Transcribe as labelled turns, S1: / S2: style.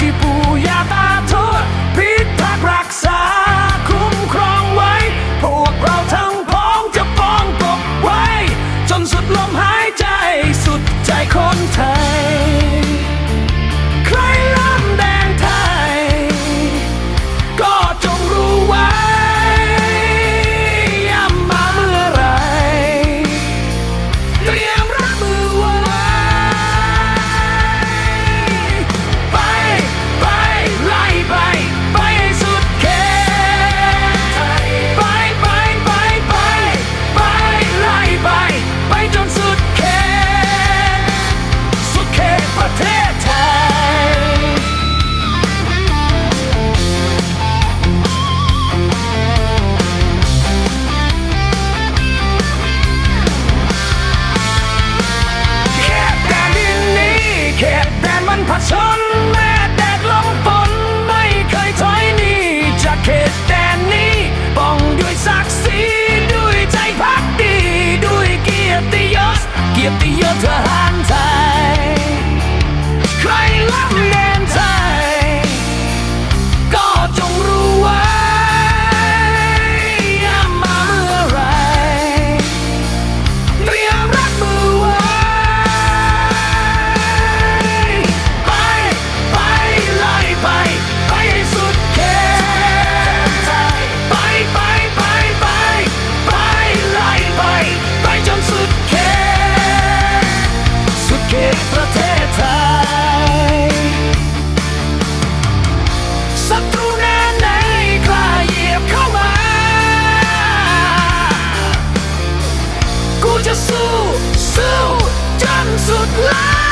S1: ที่ปู่ย่าตา ผชนแม่แดดลมฝนไม่เคยถอยหนีจากเขตแดนนี้ป้องด้วยศักดิ์ศรีด้วยใจพักดี ด้วยเกียรติยศ เกียรติยศเธอ จะสู้สู้จนสุดแล้ว